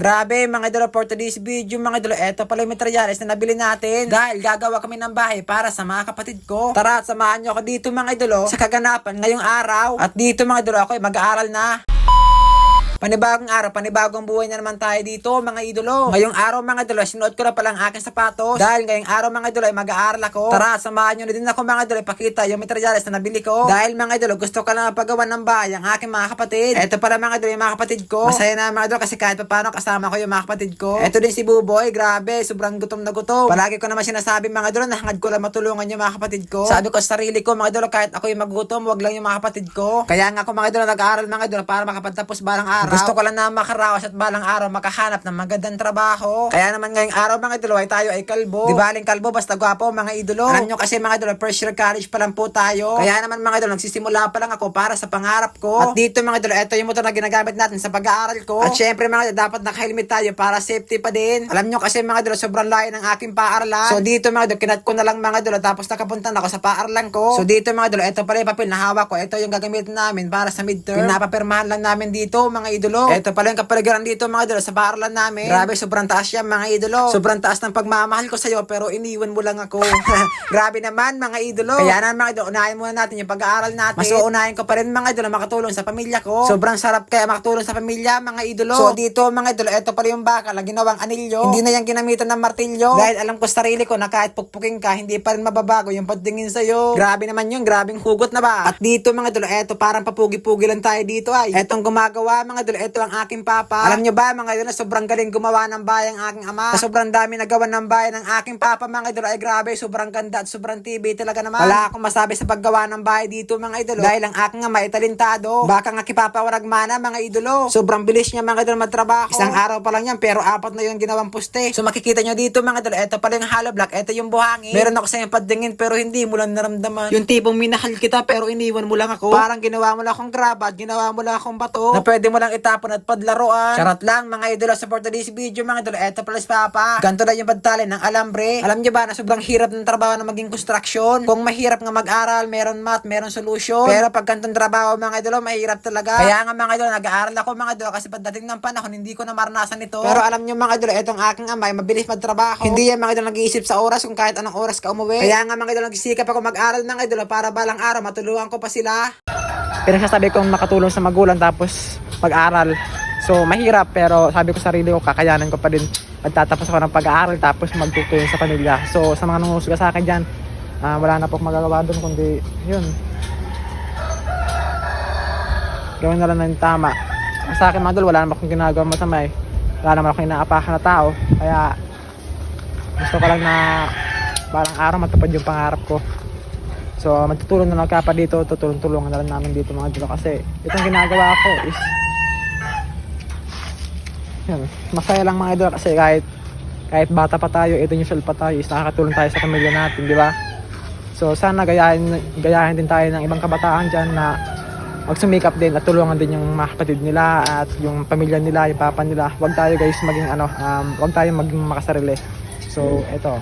Grabe mga idolo for today's video mga idolo. Eto pala yung materials na nabili natin. Dahil gagawa kami ng bahay para sa mga kapatid ko. Tara samahan nyo ako dito mga idolo sa kaganapan ngayong araw. At dito mga idolo ako ay mag-aaral na. Panibagong araw, panibagong buhay na naman tayo dito, mga idolo. Ngayong araw, mga idolo, sinuot ko na pala ang aking sapatos. Dahil ngayong araw, mga idolo, ay mag-aaral ako. Tara, samahan nyo na din ako, mga idolo, ipakita yung materials na nabili ko. Dahil, mga idolo, gusto ko lang paggawa ng bahay ang aking mga kapatid. Ito pala, mga idolo, yung mga kapatid ko. Masaya na, mga idolo, kasi kahit pa paano kasama ko yung mga kapatid ko. Ito din si Buboy, grabe, sobrang gutom na gutom. Palagi ko naman sinasabi, mga idolo, na hangad ko lang matulungan yung mga kapatid ko. Sabi ko sa sarili ko, mga idolo, kahit ako yung magutom, wag lang yung mga kapatid ko. Kaya nga ako, mga idolo, nag-aaral, mga idolo, para makapagtapos balang araw. Gusto ko lang na makaraos at balang araw makahanap ng magandang trabaho. Kaya naman ngayong araw mga idolo ay tayo ay kalbo. Di baling kalbo basta gwapo mga idolo. Alam nyo kasi mga idolo first year college pa lang po tayo. Kaya naman mga idolo nagsisimula pa lang ako para sa pangarap ko. At dito mga idolo ito yung motor na ginagamit natin sa pag-aaral ko. At syempre mga idolo dapat naka-helmet tayo para safety pa din. Alam nyo kasi mga idolo sobrang layo ng aking paaralan. So dito mga idolo kinat ko na lang mga idolo tapos nakapunta na ako sa paaralan ko. So dito mga idolo ito pala yung papel na hawak ko. Ito yung gagamitin namin para sa midterm. Pinapapirmahan lang namin dito mga idolo. Ito pala yung kapaligiran dito mga idolo sa paaralan namin. Grabe, sobrang taas yan mga idolo. Sobrang taas ng pagmamahal ko sa'yo pero iniwan mo lang ako. Grabe naman mga idolo. Kaya na mga idolo, unahin muna natin yung pag-aaral natin. Mas uunahin ko pa rin mga idolo makatulong sa pamilya ko. Sobrang sarap kaya makatulong sa pamilya mga idolo. So dito mga idolo, ito pala yung bakal na ginawang anilyo. Hindi na yan ginamitan ng martilyo. Dahil alam ko sa sarili ko na kahit pukpukin ka, hindi pa rin mababago yung pagtingin sa'yo. Grabe naman yun, grabing hugot na ba? At dito mga idolo, eto parang papugi-pugi lang tayo dito ay. Etong gumagawa mga idolo, eto ang aking papa. Alam nyo ba mga idolo, na sobrang galing gumawa ng bahay ang aking ama. Sa sobrang dami nagawa ng bahay ng aking papa mga idolo, ay grabe, sobrang ganda at sobrang TV talaga naman. Wala akong masabi sa paggawa ng bahay dito mga idolo. Dahil ang aking ama ay talentado. Baka nga kipapawarag mana mga idolo. Sobrang bilis niya mga idolo magtrabaho. Isang araw pa lang yan, pero apat na yung ginawang poste. So makikita nyo dito mga idolo, eto pala yung hollow block, eto yung buhangin. Meron ako sa yung padingin pero hindi mo lang naramdaman. Yung tipong minahal kita pero iniwan mo lang ako. Parang ginawa mo lang akong graba at ginawa mo lang akong bato. Na pwede mo lang itapon at padlaruan. Charot lang mga idolo, support today's video mga idolo. Eto pala si Papa. Ganto na yung pagtali ng alambre. Alam niyo ba na sobrang hirap ng trabaho na maging construction? Kung mahirap nga mag-aral, meron math, meron solution. Pero pag ganitong trabaho mga idolo, mahirap talaga. Kaya nga mga idolo, nag-aaral ako mga idolo kasi pagdating ng panahon, hindi ko na maranasan ito. Pero alam niyo mga idolo, etong aking amay, mabilis magtrabaho. Hindi yan mga idolo nag-iisip sa oras kung kahit anong oras ka umuwi. Kaya nga mga idolo, nagsisikap ako mag-aral mga idolo para balang araw matulungan ko pa sila. Pinagsasabi kong makatulong sa magulang tapos pag-aral. So, mahirap pero sabi ko sa sarili ko, kakayanan ko pa din. Magtatapos ako ng pag-aaral tapos magtutulong sa pamilya. So, sa mga nangusga sa akin dyan, ah, wala na po magagawa doon kundi yun. Gawin na lang ng tama. Sa akin mga idol, wala naman akong ginagawa masama eh. Wala naman akong inaapakan na tao. Kaya gusto ko lang na parang araw matupad yung pangarap ko. So, magtutulong na lang kapa dito, tutulong-tulungan na lang namin dito mga idol kasi itong ginagawa ko is yun, masaya lang mga idol kasi kahit kahit bata pa tayo, ito yung pa tayo is nakakatulong tayo sa pamilya natin, di ba? So, sana gayahin, gayahin din tayo ng ibang kabataan dyan na magsumikap din at tulungan din yung mga kapatid nila at yung pamilya nila, yung papa nila. Huwag tayo guys maging ano, um, huwag tayo maging makasarili. So, eto,